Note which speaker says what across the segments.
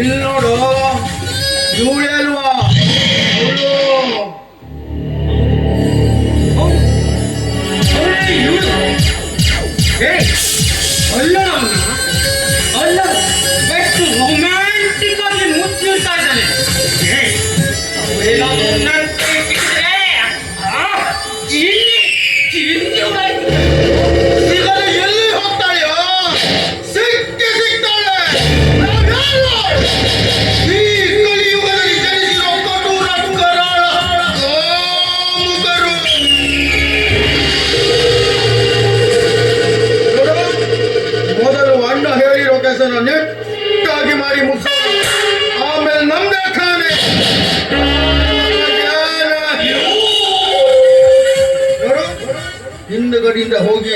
Speaker 1: ಇಲ್ಲಿ ನೋಡು ಇವಳೇಲ್ವಾ
Speaker 2: ಅಲ್ಲ ಅಲ್ಲ ಬೆಟ್ಟು ರೊಮ್ಯಾಂಟಿಕ್ ಆಗಿ ಮುಚ್ಚಿರ್ತಾ
Speaker 1: ಹಿಂದುಗಡೆಯಿಂದ ಹೋಗಿ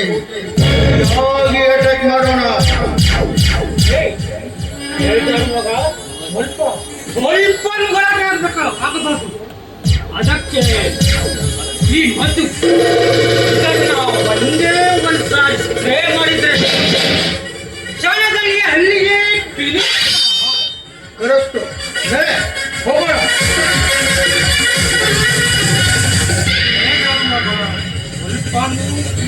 Speaker 1: ಹಾಗೆ ಅಟ್ಯಾಕ್ ಮಾಡೋಣ
Speaker 2: ಅದಕ್ಕೆ ಈ ಮತ್ತು ಒಂದೇ ಒಂದು ಸಾರಿ ಮಾಡಿದ್ರೆ ಅಲ್ಲಿಗೆ